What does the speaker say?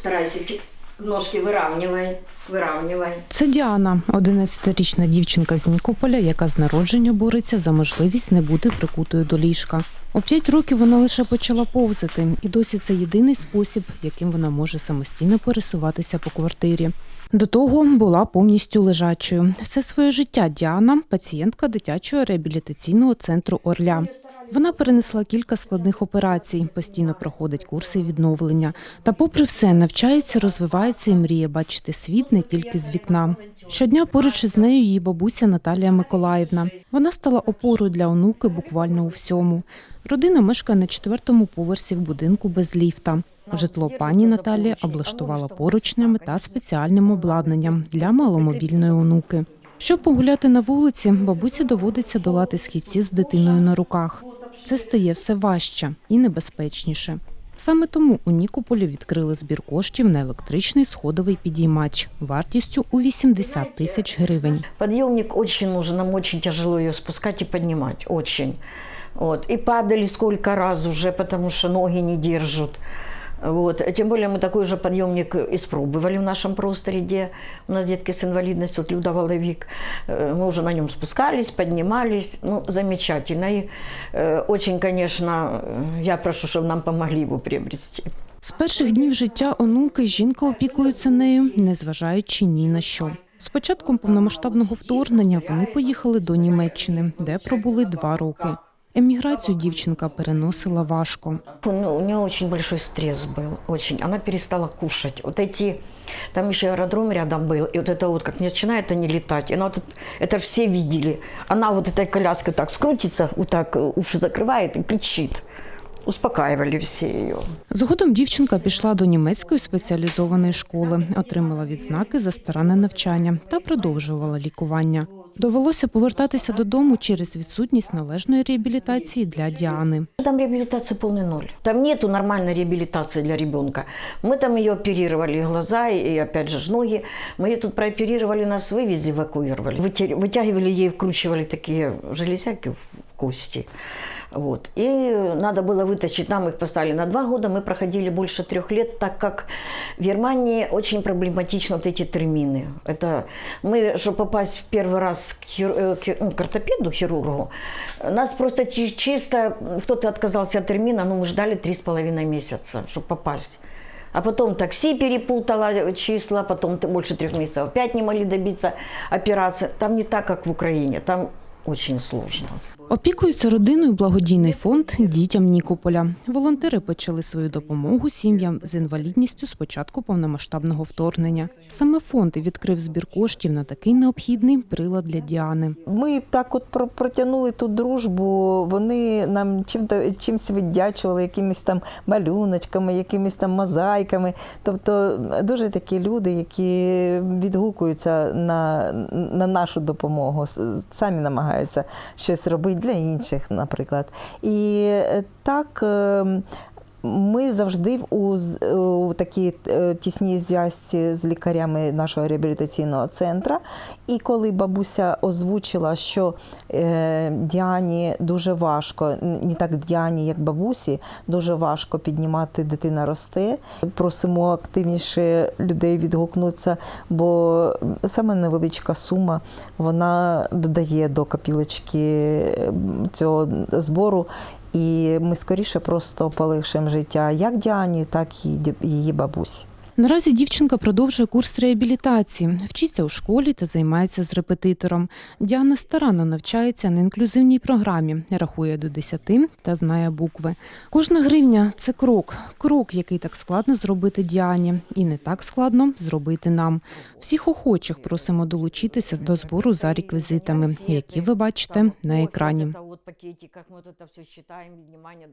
Старайся ножки выравнивай, выравнивай. Це Діана, 11-річна дівчинка з Нікополя, яка з народження бореться за можливість не бути прикутою до ліжка. У 5 років вона лише почала повзати, і досі це єдиний спосіб, яким вона може самостійно пересуватися по квартирі. До того була повністю лежачою. Все своє життя Діана пацієнтка дитячого реабілітаційного центру Орля. Вона перенесла кілька складних операцій, постійно проходить курси відновлення. Та, попри все, навчається, розвивається і мріє бачити світ не тільки з вікна. Щодня поруч із нею її бабуся Наталія Миколаївна. Вона стала опорою для онуки буквально у всьому. Родина мешкає на четвертому поверсі в будинку без ліфта. Житло пані Наталія облаштувала поручнями та спеціальним обладнанням для маломобільної онуки. Щоб погуляти на вулиці, бабусі доводиться долати східці з дитиною на руках. Це стає все важче і небезпечніше. Саме тому у Нікополі відкрили збір коштів на електричний сходовий підіймач вартістю у 80 тисяч гривень. Подъемник очень нужен, нам очень тяжело ее спускать и поднимать, очень. Вот. И падали сколько раз уже, потому что ноги не держат. Вот. А Тем более мы такой же подъемник испробовали в нашем просторе, где у нас детки с инвалидностью, вот Люда Воловик. Э, Мы уже на нем спускались, поднимались. Ну, замечательно. И э, очень, конечно, э, я прошу, чтобы нам помогли его приобрести. З перших днів життя онуки жінка опікується нею, незважаючи ні на що. З початком повномасштабного вторгнення вони поїхали до Німеччини, де пробули два роки. Еміграцію дівчинка переносила важко. Ну, у нее очень большой стресс был, очень. Она перестала кушать. Вот эти, там еще аэродром рядом был, и вот это вот как начинает они летать, и она вот это, это все видели. Она вот этой коляской так скрутится, вот так э, уши закрывает и кричит. Успокаивали все ее. Згодом дівчинка пішла до німецької спеціалізованої школи, отримала відзнаки за старанне навчання та продовжувала лікування. Довелося повертатися додому через відсутність належної реабілітації для Діани. Там реабилитация полный ноль. Там нету нормальной реабилитации для ребенка. Мы там ее оперировали и глаза и опять же ж ноги. Мы ее тут прооперировали, нас вывезли, эвакуировали. Вытя- Вытягивали ей, вкручивали такие железяки в кости. Вот. И надо было вытащить, нам их поставили на два года, мы проходили больше трех лет, так как в Германии очень проблематично вот эти термины. Это мы, чтобы попасть в первый раз к, хир- э, к, ну, к ортопеду, хирургу, нас просто чи- чисто, кто-то отказался от термина, но мы ждали три с половиной месяца, чтобы попасть. А потом такси перепутала числа, потом т- больше трех месяцев опять не могли добиться операции. Там не так, как в Украине, там очень сложно. Опікується родиною благодійний фонд дітям Нікополя. Волонтери почали свою допомогу сім'ям з інвалідністю з початку повномасштабного вторгнення. Саме фонд відкрив збір коштів на такий необхідний прилад для Діани. Ми так от протягнули ту дружбу, вони нам чим-то чимось віддячували, якимись там малюночками, якимись там мозаїками. Тобто дуже такі люди, які відгукуються на, на нашу допомогу, самі намагаються щось робити для інших, наприклад. І е, так. Е, ми завжди у, у такій е, тісній зв'язці з лікарями нашого реабілітаційного центру. І коли бабуся озвучила, що е, Діані дуже важко, не так Діані, як бабусі, дуже важко піднімати дитина росте. Просимо активніше людей відгукнутися, бо саме невеличка сума вона додає до копілочки е, цього збору. І ми скоріше просто полегшимо життя як Діані, так і її бабусі. Наразі дівчинка продовжує курс реабілітації, вчиться у школі та займається з репетитором. Діана старанно навчається на інклюзивній програмі, рахує до 10 та знає букви. Кожна гривня це крок, крок, який так складно зробити Діані, і не так складно зробити нам. Всіх охочих просимо долучитися до збору за реквізитами, які ви бачите на екрані. Пакетиках мы вот это все считаем, внимание